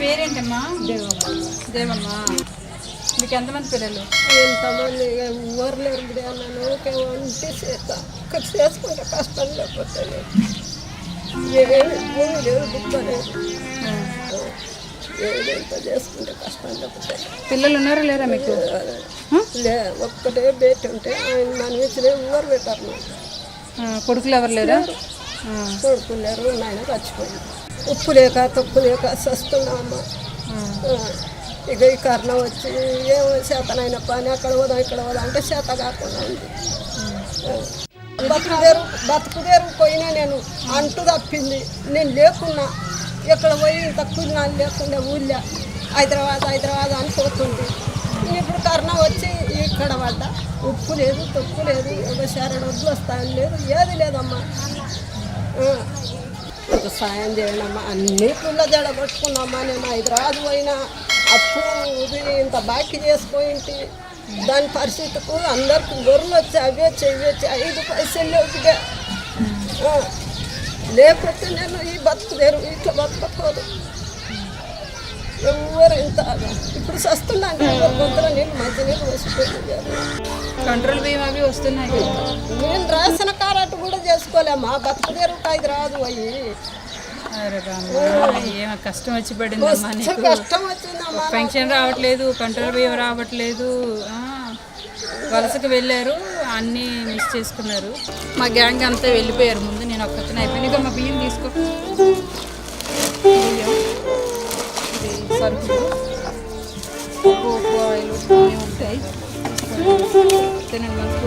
పేరేంటమ్మా? దేవమ్మ. దేవమ్మ. మీకు ఎంతమంది పిల్లలు? ఎంతమంది ఎవరు లేరు బిడ్డ నన్ను ఊరికే వంటి చేస్తా. చేసుకుంటే కష్టం లేకపోతే చేసుకుంటే కష్టం లేకపోతే. పిల్లలు ఉన్నారా లేరా మీకు? లే ఒక్కటే బేటి ఉంటే ఆయన మన ఇచ్చిన ఎవరు పెట్టారు. కొడుకులు ఎవరు లేరా? ఆ, కొడుకు లేరు నాయన చచ్చిపోయింది. ఉప్పు లేక తప్పు లేక సస్తున్నామమ్మ ఇక ఈ కారణం వచ్చి ఏమో చేతనైన పని అక్కడ పోదాం ఇక్కడ పోదాం అంటే చేత కాకుండా ఉంది. బతుకుదేరు బతుకుదేరు పోయినా నేను అంటు తప్పింది. నేను లేకున్నా ఎక్కడ పోయి ఇంత కూలినాలు లేకుండా ఊళ్ళో హైదరాబాద్ హైదరాబాద్ అని పోతుంది. ఇప్పుడు కరోనా వచ్చి ఇక్కడ పడ్డా. ఉప్పు లేదు తొప్పు లేదు ఒక శరడు వడ్లు వస్తాయని లేదు ఏది లేదమ్మా. ఒక సాయం చేయండి అమ్మా అన్ని పుల్ల జడ కొట్టుకున్నామ్మా నేను హైదరాబాద్ పోయినా అప్పు ఇంత బాకీ చేసుకుంటే దాని పరిస్థితికు అందరికి గొర్రెలు వచ్చి అవి వచ్చి ఐదు పైసలు. ఆ. లేకపోతే నేను ఈ బతుకుదేరు ఇట్లా బతకపోదు ఎవరు ఇంత ఇప్పుడు ఎవరు గొంతులో నీళ్ళు మంచి నీళ్ళు వసిపోయింది కంట్రోల్ బియ్యం అవి వస్తున్నాయి. నేను రాసిన కూడా చేసుకోలేమ్మా బతుకుదేరు ఐదు రాదు అయ్యి. ఏమ కష్టం వచ్చి నీకు. కష్టం వచ్చిందమ్మా పెన్షన్ రావట్లేదు కంట్రోల్ బియ్యం రావట్లేదు వలసకు వెళ్ళారు అన్నీ మిస్ చేసుకున్నారు. మా గ్యాంగ్ అంతా వెళ్ళిపోయారు ముందు నేను ఒక్కతనే అయిపోయింది ఇక మా బియ్యం తీసుకో. సరుకులు. ఉంటాయి. తినండి మంచి